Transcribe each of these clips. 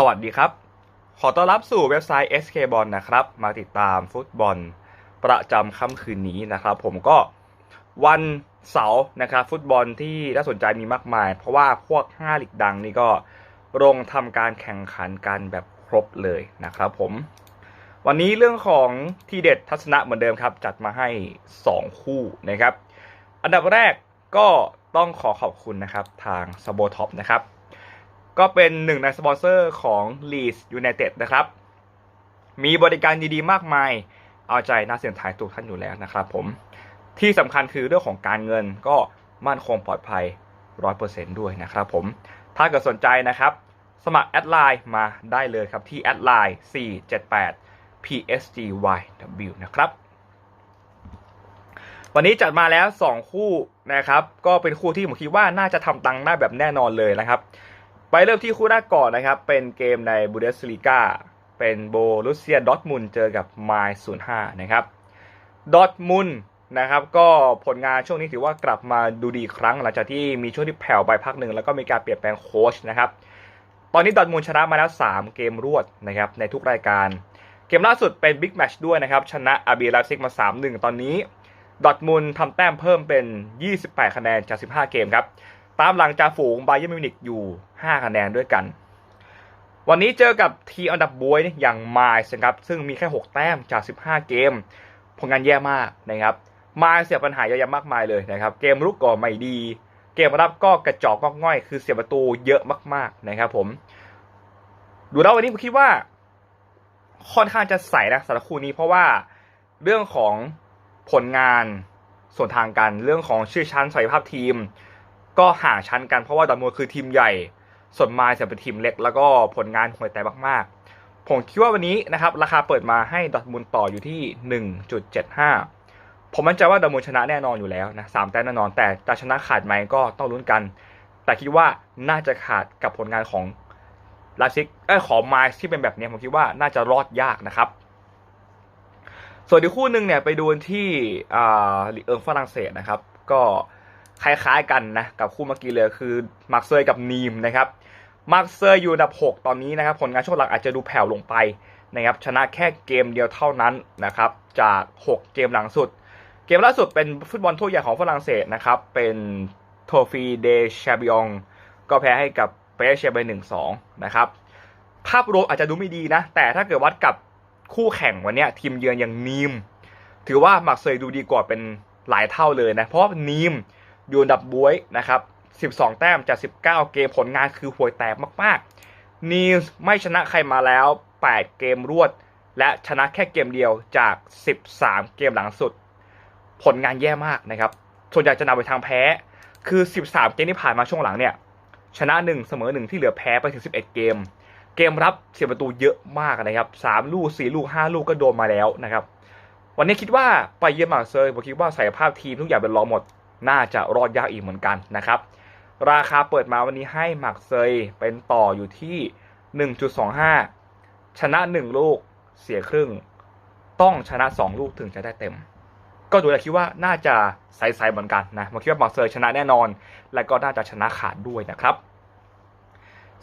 สวัสดีครับ ขอต้อนรับสู่เว็บไซต์ SK b o l นะครับ มาติดตามฟุตบอลประจำค่ำคืนนี้นะครับ ผมก็วันเสาร์นะครับ ฟุตบอลที่น่าสนใจมีมากมาย เพราะว่าพวก5ลีกดังนี่ก็ลงทำการแข่งขันกันแบบครบเลยนะครับผม วันนี้เรื่องของทีเด็ดทัศนะเหมือนเดิมครับ จัดมาให้ 2 คู่นะครับ อันดับแรกก็ต้องขอขอบคุณนะครับทางสโบท็อปนะครับ ก็เป็นหนึ่งในสปอนเซอร์ของ Leeds United นะครับ มีบริการดีๆ มากมาย เอาใจนักเสี่ยงทายทุกท่านอยู่แล้วนะครับผม ที่สำคัญคือเรื่องของการเงินก็มั่นคงปลอดภัย 100%ด้วยนะครับผม ถ้าเกิดสนใจนะครับ สมัครแอดไลน์มาได้เลยครับที่แอดไลน์478 psgyw นะครับวันนี้จัดมาแล้ว 2 คู่นะครับ ก็เป็นคู่ที่ผมคิดว่าน่าจะทำตังค์ได้แบบแน่นอนเลยนะครับ ไปเริ่มที่คู่แรกก่อนนะครับ เป็นเกมในบูเดสลีกาเป็นโบรุเซียดอทมุนเจอกับไมล์ศูนย์ห้านะครับดอทมุนนะครับ ก็ผลงานช่วงนี้ถือว่ากลับมาดูดีครั้ง หลังจากที่มีช่วงที่แผ่วไปพักหนึ่งแล้วก็มีการเปลี่ยนแปลงโค้ชนะครับ ตอนนี้ดอทมุนชนะมาแล้ว 3 เกมรวดนะครับในทุกรายการ เกมล่าสุดเป็นบิ๊กแมชด้วยนะครับ ชนะอาบีลาซิกมา 3-1 ตอนนี้ดอทมุนทำแต้มเพิ่มเป็น 28 คะแนนจาก 15 เกมครับ ตามหลังจากฝูงไบเยอร์มิวนิกอยู่ 5 คะแนนด้วยกัน วันนี้เจอกับทีอันดับบวยอย่างไมล์นะครับซึ่งมีแค่ 6 แต้มจาก 15 เกม ผลงานแย่มากนะครับไมล์เสียปัญหาเยอะแยะมากมายเลยนะครับ เกมรุกก็ไม่ดี เกมรับก็กระจอกงอกง่อย คือเสียประตูเยอะมากๆนะครับผมดูแล้ววันนี้ผมคิดว่า ค่อนข้างจะใส่นะสำหรับคู่นี้เพราะว่าเรื่องของผลงานส่วนทางกันเรื่องของชื่อชั้นศักยภาพทีม ก็ห่างชั้นกันเพราะว่าดอร์ทมุนคือทีมใหญ่ ส่วนไมล์จะเป็นทีมเล็ก แล้วก็ผลงานห่วยแตกมากๆ ผมคิดว่าวันนี้นะครับราคาเปิดมาให้ดอร์ทมุนต่ออยู่ที่ 1.75 ผมมั่นใจว่าดอร์มุนชนะแน่นอนอยู่แล้วนะสามแต้มแน่นอน แต่จะชนะขาดไหมก็ต้องลุ้นกัน แต่คิดว่าน่าจะขาดกับผลงานของลาซิกเอ้ของไมล์ที่เป็นแบบนี้ผมคิดว่าน่าจะรอดยากนะครับส่วนอีกคู่หนึ่งเนี่ยไปดูที่อ่าลีเอิงฝรั่งเศสนะครับ ก็ คล้ายๆกันนะกับคู่เมื่อกี้เลยคือมาร์เซยกับนีมนะครับมาร์เซยอยู่อันดับ 6 ตอนนี้นะครับผลงานช่วงหลังอาจจะดูแผ่วลงไปนะครับชนะแค่เกมเดียวเท่านั้นนะครับจาก 6 เกมหลังสุด เกมล่าสุดเป็นฟุตบอลถ้วยใหญ่ของฝรั่งเศสนะครับเป็นโทฟีเดชาบิองก็แพ้ให้กับเปเชไปหนึ่งสองนะครับภาพรวมอาจจะดูไม่ดีนะ แต่ถ้าเกิดวัดกับคู่แข่งวันนี้ทีมเยือนอย่างนีม ถือว่ามาร์เซยดูดีกว่าเป็นหลายเท่าเลยนะ เพราะนีม อยู่อันดับบวยนะครับ 12 แต้มจาก 19 เกมผลงานคือห่วยแตกมากๆนีมไม่ชนะใครมาแล้ว 8 เกมรวด และชนะแค่เกมเดียวจาก 13 เกมหลังสุด ผลงานแย่มากนะครับ ส่วนใหญ่จะนำไปทางแพ้ คือ 13 เกมที่ผ่านมาช่วงหลังเนี่ย ชนะ 1 เสมอ 1 ที่เหลือแพ้ไปถึง 11 เกม เกมรับเสียประตูเยอะมากนะครับ 3 ลูก 4 ลูก 5 ลูกก็โดนมาแล้วนะครับวันนี้คิดว่าไปเยือนมาร์เซยผมคิดว่าศักยภาพทีมทุกอย่างเป็นรองหมด น่าจะรอดยากอีกเหมือนกันนะครับ ราคาเปิดมาวันนี้ให้หมาร์เซยเป็นต่ออยู่ที่ 1.25 ชนะ 1 ลูกเสียครึ่ง ต้องชนะ 2 ลูกถึงจะได้เต็ม ก็ดูแล้วคิดว่าน่าจะใสๆเหมือนกันนะผมคิดว่าหมาร์เซยชนะแน่นอน และก็น่าจะชนะขาดด้วยนะครับ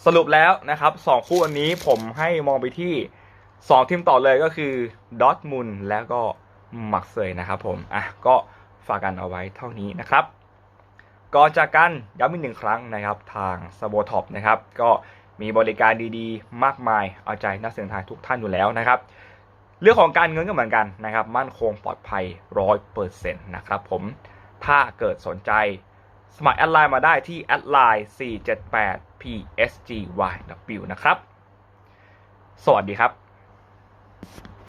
สรุปแล้วนะครับสองคู่อันนี้ผมให้มองไปที่ 2 ทีมต่อเลยก็คือดอทมุนแล้วก็หมักเซยนะครับผมอะก็ ฝากกันเอาไว้เท่านี้นะครับก่อนจากกันย้ำอีกหนึ่งครั้งนะครับทางสโบท็อปนะครับก็มีบริการดีๆ มากมายเอาใจนักเสี่ยงทายทุกท่านอยู่แล้วนะครับ เรื่องของการเงินก็เหมือนกันนะครับ มั่นคงปลอดภัยร้อยเปอร์เซ็นต์นะครับผมถ้าเกิดสนใจสมัครแอดไลน์มาได้ที่แอดไลน์478 psgyw นะครับ สวัสดีครับ